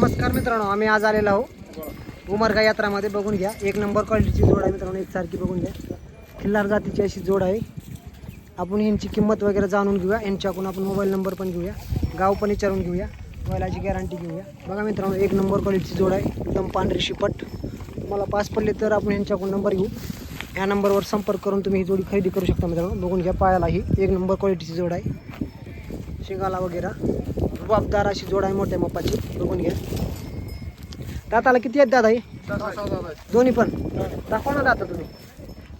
नमस्कार मित्रांनो आम्ही आज आलेलो आहो उमरगा यात्रामध्ये बघून घ्या. एक नंबर क्वालिटीची जोड आहे मित्रांनो एकसारखी बघून घ्या. खिल्लार जातीची अशी जोड आहे. आपण यांची किंमत वगैरे जाणून घेऊया. यांच्याकडून आपण मोबाईल नंबर पण घेऊया. गाव पण विचारून घेऊया. मोबाईलाची गॅरंटी घेऊया. बघा मित्रांनो एक नंबर क्वालिटीची जोड आहे. एकदम पांढरी शिपट. तुम्हाला पास पडले तर आपण यांच्याकडून नंबर घेऊ. या नंबरवर संपर्क करून तुम्ही ही जोडी खरेदी करू शकता मित्रांनो. बघून घ्या पायाला ही एक नंबर क्वालिटीची जोड आहे. शिंगाला वगैरे. रुबाबदार अशी जोड आहे मोठ्या मप्पाची बघून घ्या. दाताला किती आहेत दादा हे? दोन्ही पण. दाखवा ना दाता तुम्ही?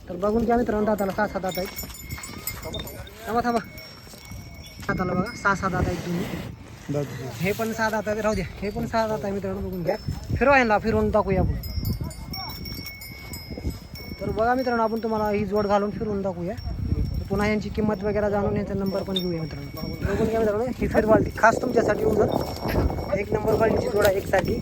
तर बघून घ्या मित्रांनो दाताला सहा सात दात आहेत. थांबा थांबा. दाताला बघा सहा सहा दात आहेत तुम्ही हे पण सहा दात आहेत. राहू द्या. हे पण सहा दात आहे मित्रांनो बघून घ्या. फिरवा यांना फिरवून दाखवूया आपण. तर बघा मित्रांनो आपण तुम्हाला ही जोड घालून फिरवून दाखवूया पुन्हा यांची किंमत वगैरे जाणून यांचा नंबर पण घेऊया मित्रांनो. बघून घ्या मित्रांनो ही फेरवालती खास तुमच्यासाठी उजर एक नंबर क्वालिटीची जोडा एकसाठी.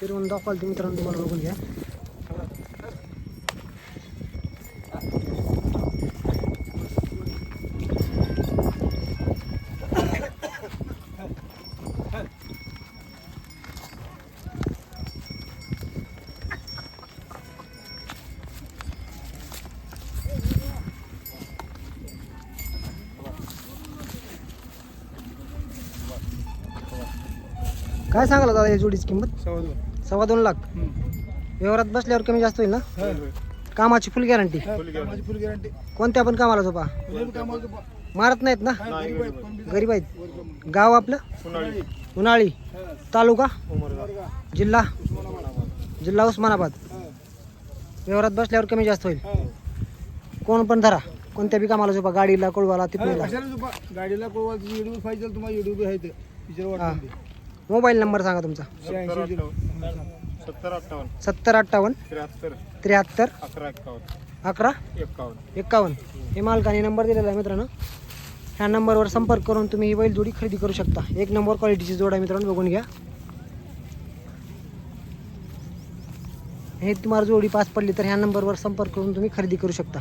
फिरवून दाखवाल तुम्ही मित्रांनो तुम्हाला बघून घ्या. काय सांगाल दादा या जोडीची किंमत? सव्वा दोन. लाख. व्यवहारात बसल्यावर कमी जास्त होईल ना? कामाची फुल गॅरंटी फुल गॅरंटी कोणत्या पण कामाला झोपा. मारत नाहीत ना? गरीब आहेत. गाव आपलं? उन्हाळी. तालुका? जिल्हा? जिल्हा उस्मानाबाद. व्यवहारात बसल्यावर कमी जास्त होईल. कोण पण धरा. कोणत्या बी कामाला झोपा. गाडीला कोळवाला तिकडला कशाला झोपा? गाडीला कोळवा युट्यूब पाहिजे तुम्हाला युट्यूब आहे टीचर हा. वाटत मोबाईल नंबर सांगा तुमचा. सत्तर अठ्ठावन्न. सत्तर अठ्ठावन्न त्र्याहत्तर. त्र्याहत्तर अकरा. एक्कावन्न अकरा एक्कावन्न हे मालकाने नंबर दिलेला आहे मित्रांनो. ह्या नंबरवर संपर्क करून तुम्ही ही बैल जोडी खरेदी करू शकता. एक नंबर क्वालिटीची जोड आहे मित्रांनो बघून घ्या. हे तुम्हाला जोडी पास पडली तर ह्या नंबरवर संपर्क करून तुम्ही खरेदी करू शकता.